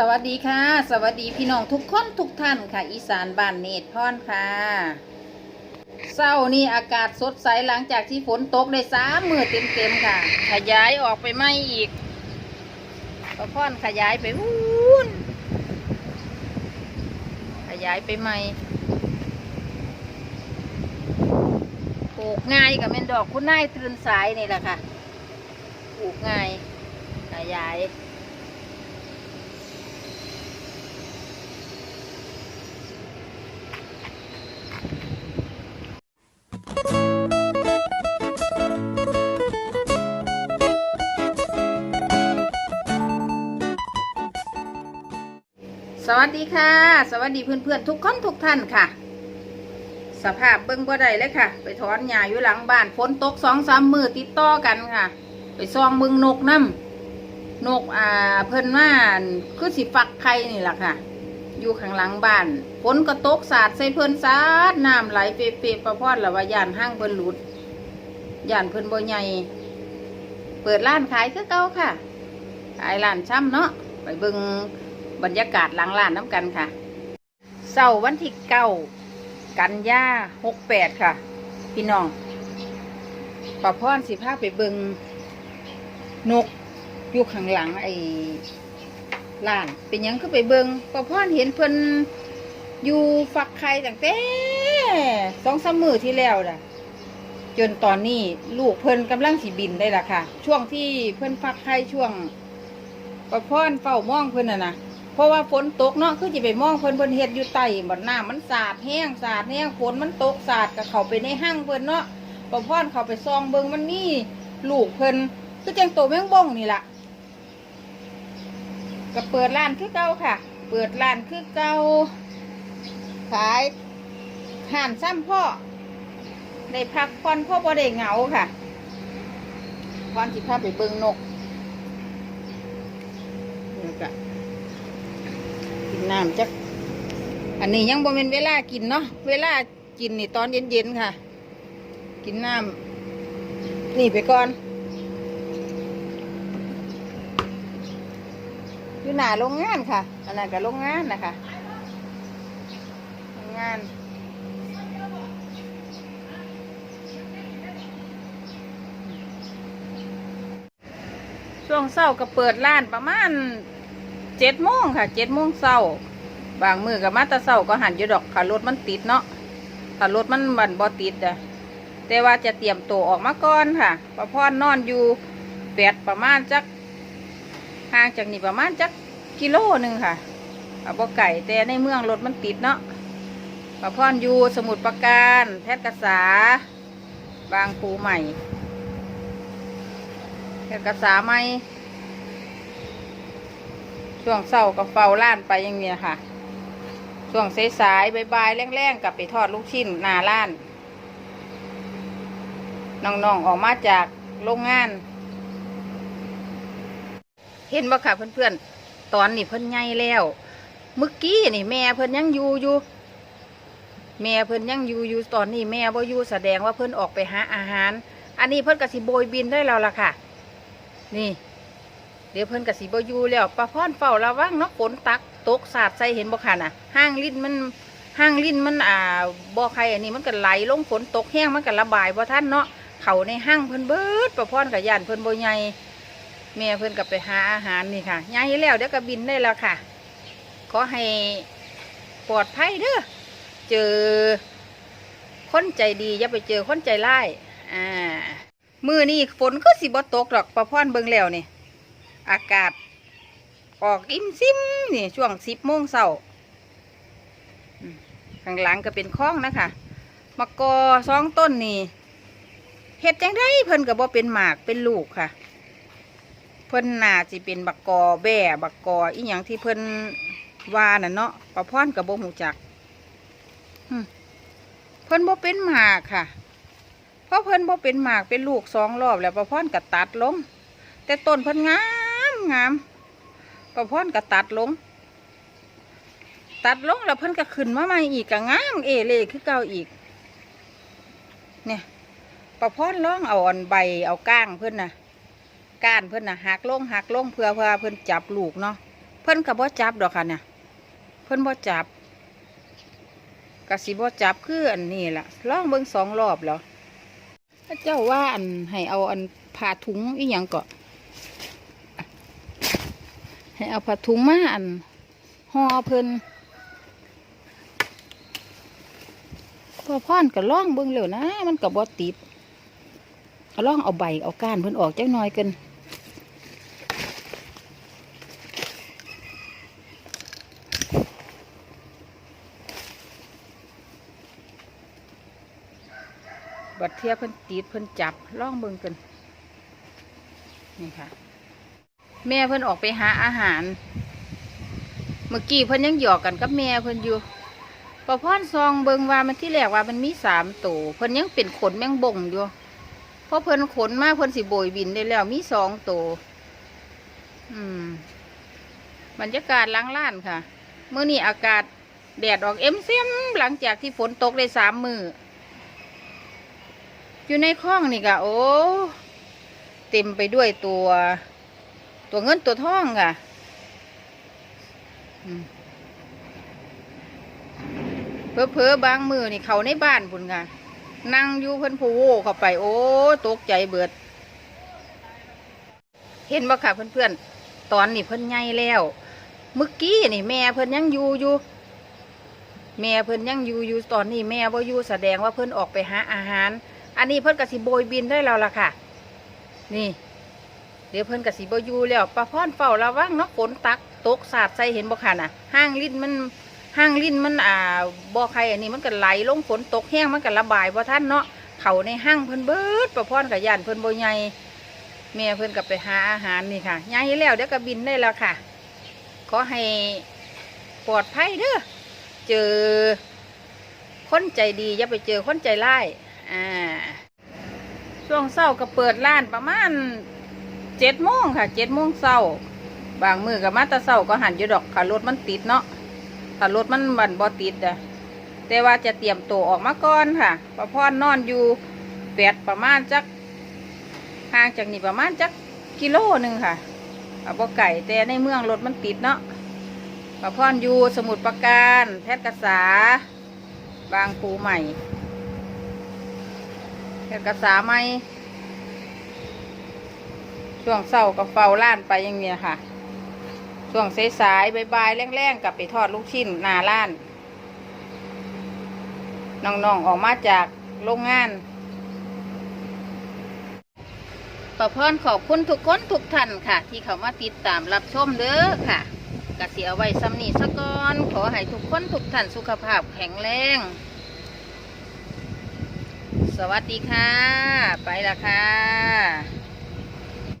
สวัสดีค่ะ สวัสดีพี่น้องทุกคนทุกท่านค่ะ อีสานบ้านเนตรพรค่ะเศร้านี่อากาศสดใสหลังจากที่ฝนตกได้สามมือเต็มๆค่ะ ขยายออกไปไม่อีกก็พ่อนขยายไปวู้นขยายไปไม่ปลูกง่ายกับเมนดอกคุณนายตื่นสายนี่แหละค่ะปลูกง่ายขยาย สวัสดีค่ะ สวัสดีเพื่อนๆทุกคนทุกท่านค่ะ สภาพเบิ้งบ่ได้เลยค่ะ ไปถอนหญ้าอยู่หลังบ้านฝนตกสองสามมือติดต่อกันค่ะ ไปซองเบิ้งนกน้ำนกอ่าเพิ่นว่าคือสิฟักไข่นี่แหละค่ะ อยู่ข้างหลังบ้านฝนก็ตกสาดใส่เพิ่นสาดน้ำไหลเปรย์ๆประพอดละว่าย่านห้างเพิ่นหลุดย่านเพิ่นบ่ใหญ่เปิดร้านขายคือเก่าค่ะขายร้านช่ำเนาะไปเบิ่ง บรรยากาศหลังร้านน้ำกันค่ะเสาร์วันที่เก้ากันยาหกแปดค่ะ พี่น้องปะพรสิพาพไปเบิงนกอยู่ข้างหลังไอ้ร้าน เป็นยังคือไปเบิงปะพรเห็นเพิ่นอยู่ฝักไข่ตั้งแต่สองสามมือที่แล้วน่ะ จนตอนนี้ลูกเพิ่นกำลังสิบินได้ละค่ะ ช่วงที่เพิ่นฟักไข่ช่วงปะพรเฝ้ามองเพิ่นน่ะนะ เพราะว่าฝนตกเนาะคือจะไปมองเพิ่นเพิ่นเฮ็ดอยู่ใต้บ่น้ำมันสาดแห้งสาดแห้งฝนมันตกสาดก็เข้าไปในห้างเพิ่นเนาะพอพ่อนเข้าไปซองเบิงมันมีลูกเพิ่นคือจังโตแมงบ้งนี่ล่ะก็เปิดร้านคือเก่าค่ะ เปิดร้านคือเก่าขายห่านซ้ำพ่อได้พักผ่อนพ่อบ่ได้เหงาค่ะพรสิพาไปเบิงนกนี่ก็ น้ำจักอันนี้ยังบ่เป็นเวลากินเนาะเวลากินนี่ตอนเย็นๆค่ะ กินน้ำนี่ไปก่อนอยู่หน้าโรงงานค่ะ อันนั้นก็โรงงานนะคะโรงงานช่วงเช้าก็เปิดร้านประมาณ เจ็ดโมงค่ะเจ็ดโมงเช้าบางมือกับมาตาเช้าก็หันอยู่ดอกค่ะรถมันติดเนาะถ้ารถมันบันบ่ติดอะแต่ว่าจะเตรียมตัวออกมาก่อนค่ะประพรนอนอยู่แปดประมาณจักห่างจากนี่ประมาณจักกิโลหนึ่งค่ะกับบ่ไก่แต่ในเมืองรถมันติดเนาะประพรอยู่สมุทรปราการแพทย์กษา บางปูใหม่แพทย์กษาใหม่ ช่วงเศร้าก็เฝ้าล้านไปอย่างเนี้ยค่ะ ช่วงสายๆบายๆแรงๆกลับไปทอดลูกชิ้นนาล้านน้องๆออกมาจากโรงงาน เห็นบ่ค่ะเพื่อนๆ ตอนนี้เพิ่นใหญ่แล้วเมื่อกี้นี่แม่เพิ่นยังอยู่อยู่แม่เพิ่นยังอยู่อยู่ตอนนี้แม่บ่อยู่แสดงว่าเพิ่นออกไปหาอาหาร อันนี้เพิ่นกสิโบยบินได้แล้วล่ะค่ะ นี่ เดี๋ยวเพิ่นกสิบอยู่แล้วปลาพอนเฝ้าระวังเนาะฝนตักตกสาดใส่เห็นบ่ค่ะน่ะห้างลิ้นมันห้างลิ้นมันอ่าบ่ใครอันนี้มันก็ไหลลงฝนตกแห้งมันก็ระบายบ่ทันเนาะเขาในห้างเพิ่นเบิดปลาพอนกับย่านเพิ่นบ่ใหญ่แม่เพิ่นก็ไปหาอาหารนี่ค่ะใหญ่แล้วเดี๋ยวก็บินได้แล้วค่ะ ขอให้ปลอดภัยเด้อเจอคนใจดีอย่าไปเจอคนใจร้ายอ่ามือนี่ฝนก็สิบ่ตกหรอกปลาพอนเบิ่งแล้วนี่ อากาศ ออกอิ่มซิมนี่ช่วงสิบโมงเช้าข้างหลังก็เป็นคลองนะคะมะกอสองต้นนี่เห็ดจังได้เพิ่นก็บ่เป็นหมากเป็นลูกค่ะ เพิ่นน่าจะเป็นบักกอแบ่บักกออีหยังที่เพิ่นว่าน่ะเนาะประพรกับบ่หูจักเพิ่นบ่เป็นหมากค่ะเพราะเพิ่นบ่เป็นหมากเป็นลูกสองรอบแล้วประพรก็ตัดลงแต่ต้นเพิ่นงาม งามประพรก็ตัดลง ตัดลงแล้วเพิ่นก็ขึ้นมาใหม่อีกก็งามเอเล่คือเก่าอีก เนี่ยประพรร้องเอาอันใบเอาก้างเพิ่นน่ะก้านเพิ่นน่ะหักลงหักลงเพื่อเพื่อเพิ่นจับลูกเนาะเพิ่นพิ่นก็บ่จับดอกค่ะเนี่ยเพิ่นบ่จับกะสิบ่จับคืออันนี้ล่ะล่องเบิ่งสองรอบแล้วเจ้าว่าอันให้เอาอันผ้าถุงอีหยังก็ ให้เอาผ้าถุงมาอันห่อเพิ่นพ่อพ่อนก็ล่องเบิ่งแล้วนะ มันก็บ่ติดเอาล่องเอาใบเอาก้านเพิ่นออกจักหน่อยกันบัดเทียเพิ่นติดเพิ่นจับล่องเบิ่งกันนี่ค่ะ แม่เพิ่นออกไปหาอาหาร เมื่อกี้เพิ่นยังหยอกกันกับแม่เพิ่นอยู่พอพอนซองเบิงว่ามันที่แรกว่ามันมีสามตัวเพิ่นยังเป็นขนแมงบ่งอยู่เพราะเพิ่นขนมาเพิ่นสิโบยบินได้แล้วมีสองตัวอืมบรรยากาศล้างล้านค่ะเมื่อนี้อากาศแดดออกเอ็มเซมหลังจากที่ฝนตกได้สามมืออยู่ในคลองนี่กะโอ้เต็มไปด้วยตัว ตัวเงินตัวทองค่ะอืมเพอบางมือนี่เขาในบ้านพุ่นค่ะ นั่งอยู่เพิ่นพูโวเข้าไป โอ้ตกใจเบิด เห็นบ่ค่ะเพื่อนๆ ตอนนี้เพิ่นใหญ่แล้วเมื่อกี้นี่แม่เพิ่นยังอยู่อยู่แม่เพิ่นยังอยู่อยู่ตอนนี้แม่บ่อยู่แสดงว่าเพิ่นออกไปหาอาหาร อันนี้เพิ่นกระสิโบยบินได้แล้วล่ะค่ะ นี่ เดี๋ยวเพิ่นกสิบอยู่แล้วปลาพอนเฝ้าระวังเนาะฝนตักตกสาดใส่เห็นบ่ค่ะน่ะห้างลิ้นมันห้างลิ้นมันอ่าบ่อใครอันนี้มันก็ไหลลงฝนตกแห้งมันก็ระบายบ่ทันเนาะเขาในห้างเพิ่นเบิดปลาพอนกับย่านเพิ่นบ่ใหญ่แม่เพิ่นก็ไปหาอาหารนี่ค่ะใหญ่แล้วเดี๋ยวก็บินได้แล้วค่ะ ขอให้ปลอดภัยเด้อเจอคนใจดีอย่าไปเจอคนใจร้ายอ่าช่วงเช้าก็เปิดร้านประมาณ เจ็ดโมงค่ะเจ็ดโมงเช้าบางมือกับมาตาเช้าก็หันอยู่ดอกค่ะรถมันติดเนาะถ้ารถมันบันบ่ติดอะแต่ว่าจะเตรียมตัวออกมาก่อนค่ะประพอนนอนอยู่แปดประมาณจักห่างจากนี่ประมาณจักกิโลหนึ่งค่ะเอาบไก่แต่ในเมืองรถมันติดเนาะประพอนอยู่สมุทรปราการแพทย์กษา บางปูใหม่เอกสาไหม ช่วงเศร้าก็เฝ้าล้านไปอย่างเนี้ยค่ะ ช่วงสายๆบายๆแรงๆกลับไปทอดลูกชิ้นนาล้านน้องๆออกมาจากโรงงานขอพรขอบคุณทุกคนทุกท่านค่ะ ที่เขามาติดตามรับชมเด้อค่ะกสิเอาไว้ซ้ำนี่สะก่อน ขอให้ทุกคนทุกท่านสุขภาพแข็งแรง สวัสดีค่ะ ไปละค่ะ